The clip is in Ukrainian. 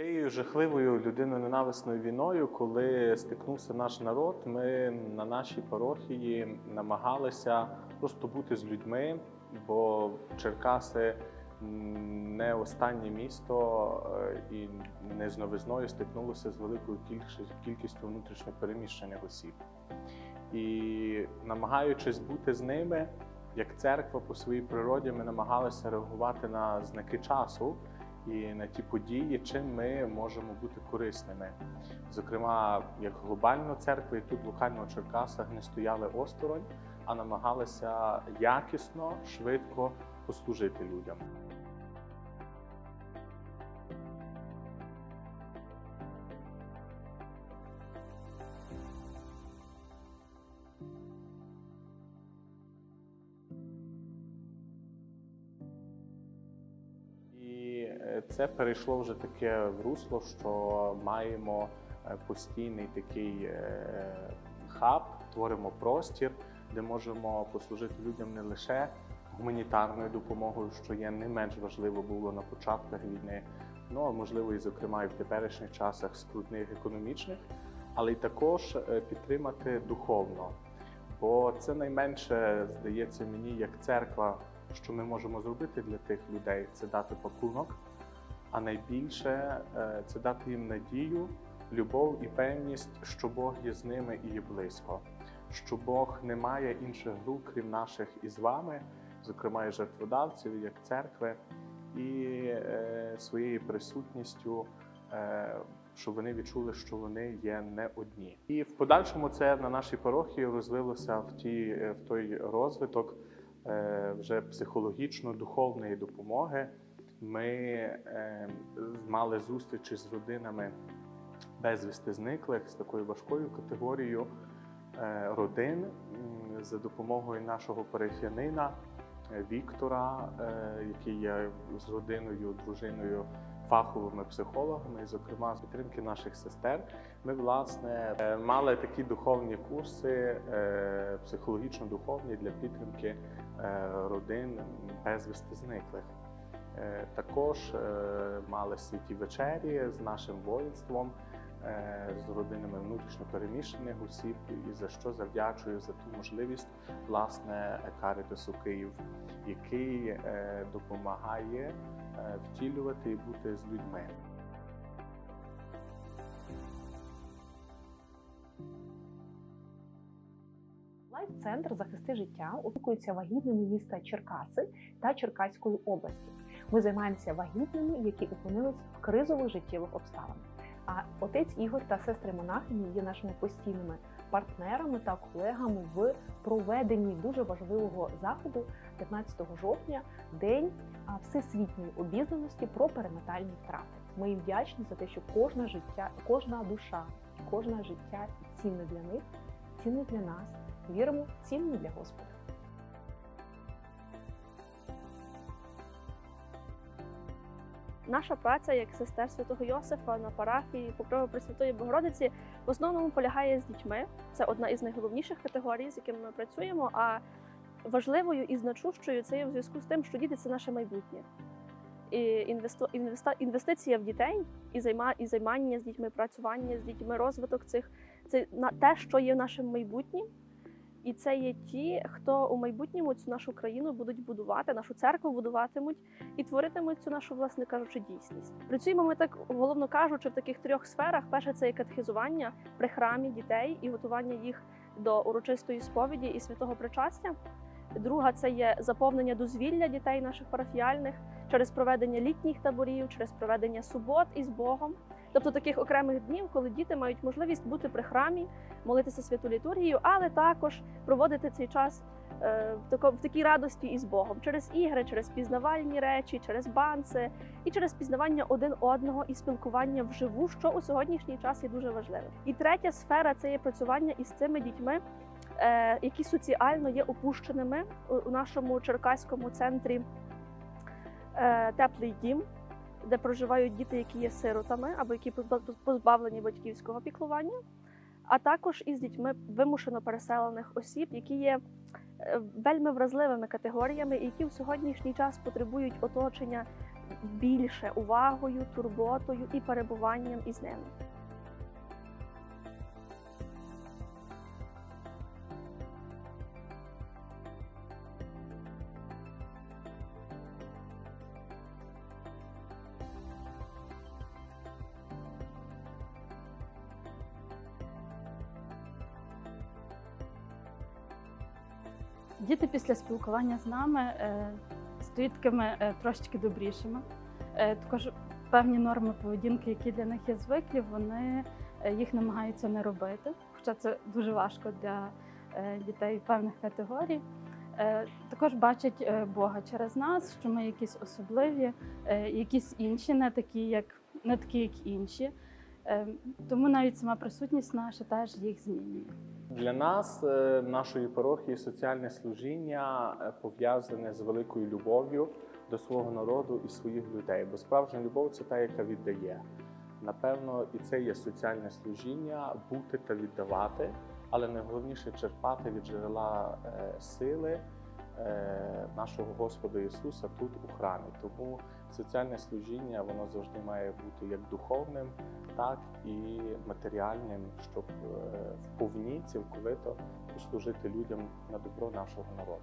Тією жахливою людиноненависною війною, коли стикнувся наш народ, ми на нашій парохії намагалися просто бути з людьми, бо Черкаси не останнє місто е, і не з новизною стикнулося з великою кількістю- кількістю внутрішньо переміщених осіб. І намагаючись бути з ними, як церква по своїй природі, ми намагалися реагувати на знаки часу і на ті події, чим ми можемо бути корисними. Зокрема, як глобально церкви, тут локально в Черкасах не стояли осторонь, а намагалися якісно, швидко послужити людям. Це перейшло вже таке в русло, що маємо е, постійний такий е, хаб, творимо простір, де можемо послужити людям не лише гуманітарною допомогою, що є не менш важливо було на початках війни, ну а можливо і зокрема і в теперішніх часах скрутних економічних, але й також е, підтримати духовно. Бо це найменше здається мені як церква, що ми можемо зробити для тих людей, це дати пакунок, а найбільше е, це дати їм надію, любов і певність, що Бог є з ними і є близько, що Бог не має інших рук, крім наших і з вами, зокрема і жертводавців, як церкви, і е, своєю присутністю. Е, щоб вони відчули, що вони є не одні, і в подальшому це на нашій парохії розвилося в ті в той розвиток вже психологічно-духовної допомоги. Ми е, мали зустрічі з родинами безвісти зниклих з такою важкою категорією е, родин за допомогою нашого парафіянина е, Віктора, який є з родиною, дружиною. Фаховими психологами, і, зокрема, з підтримки наших сестер, ми власне мали такі духовні курси, психологічно-духовні для підтримки родин безвісти зниклих. Е, Також е, мали святі вечері з нашим воїнством, е, з родинами внутрішньо переміщених осіб, і за що завдячую за ту можливість власне Карітасу Київ, який допомагає втілювати і бути з людьми. Лайф-центр захисти життя опікується вагітними міста Черкаси та Черкаської області. Ми займаємося вагітними, які опинились в кризових життєвих обставинах. А отець Ігор та сестри монахині є нашими постійними партнерами та колегами в проведенні дуже важливого заходу 15 жовтня, день всесвітньої обізнаності про перинатальні втрати. Ми їм вдячні за те, що кожна життя, кожна душа, кожне життя цінне для них, цінне для нас. Віримо, цінне для Господа. Наша праця як сестер святого Йосифа на парафії Покрови Пресвятої Богородиці в основному полягає з дітьми. Це одна із найголовніших категорій, з якими ми працюємо. А важливою і значущою це є в зв'язку з тим, що діти це наше майбутнє. І інвестиція в дітей і займа, і займання з дітьми, працювання з дітьми, розвиток цих це те, що є нашим майбутнім. І це є ті, хто у майбутньому цю нашу країну будуть будувати, нашу церкву будуватимуть і творитимуть цю нашу, власне кажучи, дійсність. Працюємо ми так, головно кажучи, в таких трьох сферах: перше це є катехізування при храмі дітей і готування їх до урочистої сповіді і святого причастя. Друга це є заповнення дозвілля дітей наших парафіальних через проведення літніх таборів, через проведення субот із Богом. Тобто таких окремих днів, коли діти мають можливість бути при храмі, молитися святу літургію, але також проводити цей час е, в, такій радості із Богом через ігри, через пізнавальні речі, через банси і через пізнавання один одного і спілкування вживу, що у сьогоднішній час є дуже важливим. І третя сфера це є працювання із цими дітьми, е, які соціально є опущеними у, нашому черкаському центрі е, Теплий дім. Де проживають діти, які є сиротами або які позба- позбавлені батьківського піклування, а також із дітьми вимушено переселених осіб, які є е, вельми вразливими категоріями, які в сьогоднішній час потребують оточення більше увагою, турботою і перебуванням із ними. Діти після спілкування з нами е, стають такими е, трошечки добрішими. Е, Також певні норми поведінки, які для них є звиклі, вони їх намагаються не робити. Хоча це дуже важко для дітей певних категорій. Також бачать Бога через нас, що ми якісь особливі, якісь інші, не такі, як не такі, як інші. Тому навіть сама присутність наша теж їх змінює. Для нас, е, нашої парохії, соціальне служіння е, пов'язане з великою любов'ю до свого народу і своїх людей. Бо справжня любов це та, яка віддає. Напевно, і це є соціальне служіння бути та віддавати, але найголовніше черпати від джерела е, сили нашого Господа Ісуса тут у храмі. Тому соціальне служіння воно завжди має бути як духовним, так і матеріальним, щоб е, вповні цілковито служити людям на добро нашого народу.